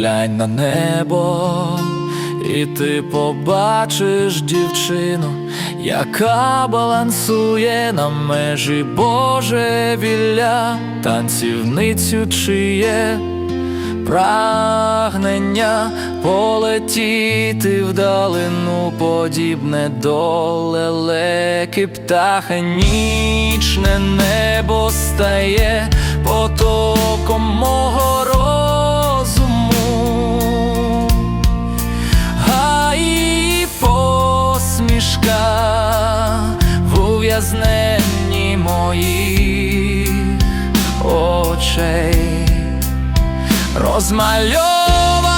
Поглянь на небо, і ти побачиш дівчину, яка балансує на межі Божевілля, танцівницю чиє прагнення полетіти вдалину, подібне до лелеки птаха, нічне небо стає потоком мого ув'язненні моїх очей. Розмальовує